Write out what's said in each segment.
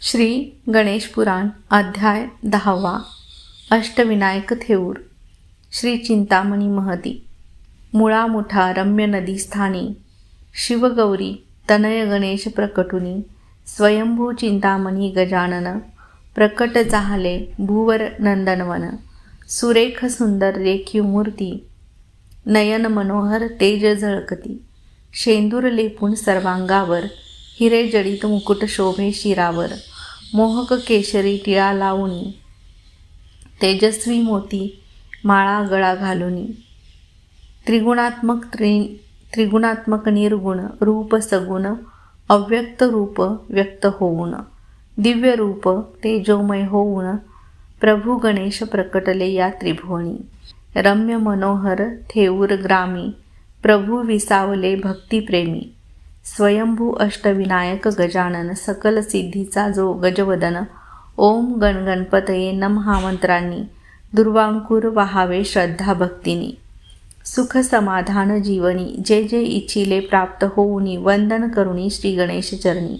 श्री गणेश पुराण अध्याय दहावा. अष्टविनायक थेऊर. श्री चिंतामणी महती. मुळा मोठा रम्य नदी स्थानी. शिवगौरी तनय गणेश प्रकटुनी. स्वयंभू चिंतामणी गजानन. प्रकट जाहले भुवर नंदनवन. सुरेख सुंदर रेखीव मूर्ती. नयन मनोहर तेज झळकती. शेंदूर लेपून सर्वांगावर हिरे जडित मुकुट शोभे शिरावर मोहक केशरी टिळा लावणी तेजस्वी मोती माळा गळा घालुनी त्रिगुणात्मक त्रि त्रिगुणात्मक निर्गुण रूप सगुण अव्यक्त रूप व्यक्त होऊन दिव्य रूप तेजोमय होऊन प्रभू गणेश प्रकटले या त्रिभुवनी रम्य मनोहर थेऊर ग्रामी प्रभू विसावले भक्तिप्रेमी. स्वयंभू अष्टविनायक गजानन सकल सिद्धीचा जो गजवदन ओम गणगणपतये नम हा मंत्रांनी दुर्वांकूर वहावे श्रद्धा भक्तीनी. सुख समाधान जीवनी जे जे इच्छिले प्राप्त होऊनी वंदन करुणी श्री गणेश चरणी.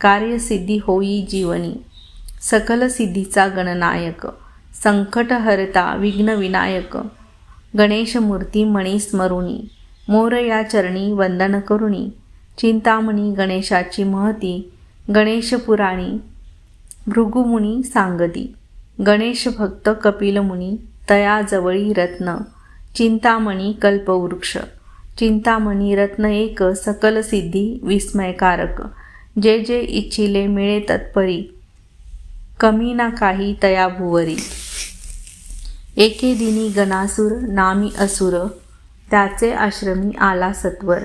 कार्यसिद्धी होई जीवनी. सकल सिद्धीचा गणनायक. संकट हरता विघ्न विनायक. गणेश मणी स्मरुणी मोर या चरणी वंदन करुणी चिंतामणी गणेशाची महती गणेश पुराणी भृगुमुनी सांगती गणेश भक्त कपिलमुनी तयाजवळी रत्न चिंतामणी कल्पवृक्ष चिंतामणी रत्न एक सकल सिद्धी विस्मयकारक जे जे इच्छिले मिळे तत्परी कमी ना काही तया भुवरी. एके दिनी गणासूर नामी असुर त्याचे आश्रमी आला सत्वर.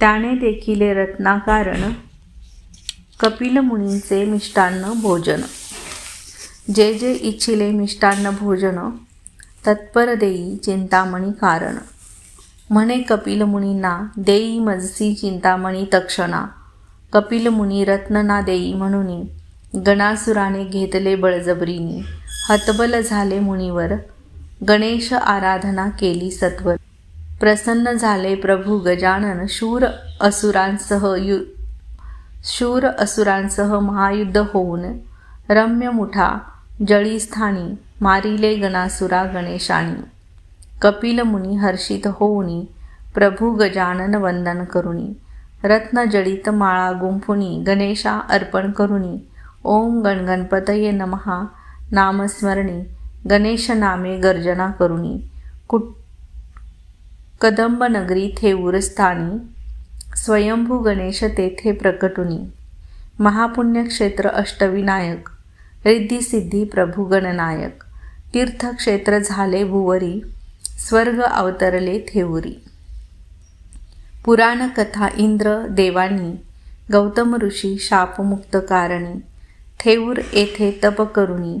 त्याने देखील रत्नाकारण कपिल मुनींचे मिष्टान्न भोजन. जे जे इच्छिले मिष्टान्न भोजन तत्पर देई चिंतामणी कारण. म्हणे कपिल मुनींना देई मजसी चिंतामणी तक्षणा. कपिल मुनी रत्न ना देई म्हणून. गणासुराने घेतले बळजबरीने. हतबल झाले मुनीवर. गणेश आराधना केली सत्वर. प्रसन्न झाले प्रभू गजानन शूर असुरांसह यु शूर असुरांसह महायुद्ध होऊन रम्य मुठा जळीस्थानी मारिले गणासुरा गणेशानी कपिल मुनी हर्षित होऊनी प्रभू गजानन वंदन करुणी रत्न जडित माळा गुंफुनी गणेशा अर्पण करुणी ओम गणगणपतये नमहा नामस्मरणी गणेश नामे गर्जना करुणी कुट कदंबनगरी थेऊर स्थानी स्वयंभू गणेश तेथे प्रकटुनी. महापुण्यक्षेत्र अष्टविनायक रिद्धिसिद्धी प्रभुगणनायक तीर्थक्षेत्र झाले भुवरी स्वर्ग अवतरले थेऊरी. पुराणकथा इंद्र देवानी गौतम ऋषी शापमुक्त कारणी थेऊर येथे तप करुणी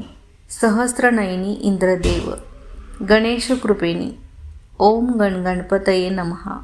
सहस्रनयनी इंद्रदेव गणेश कृपेनी. ओम गणगणपतये नमहा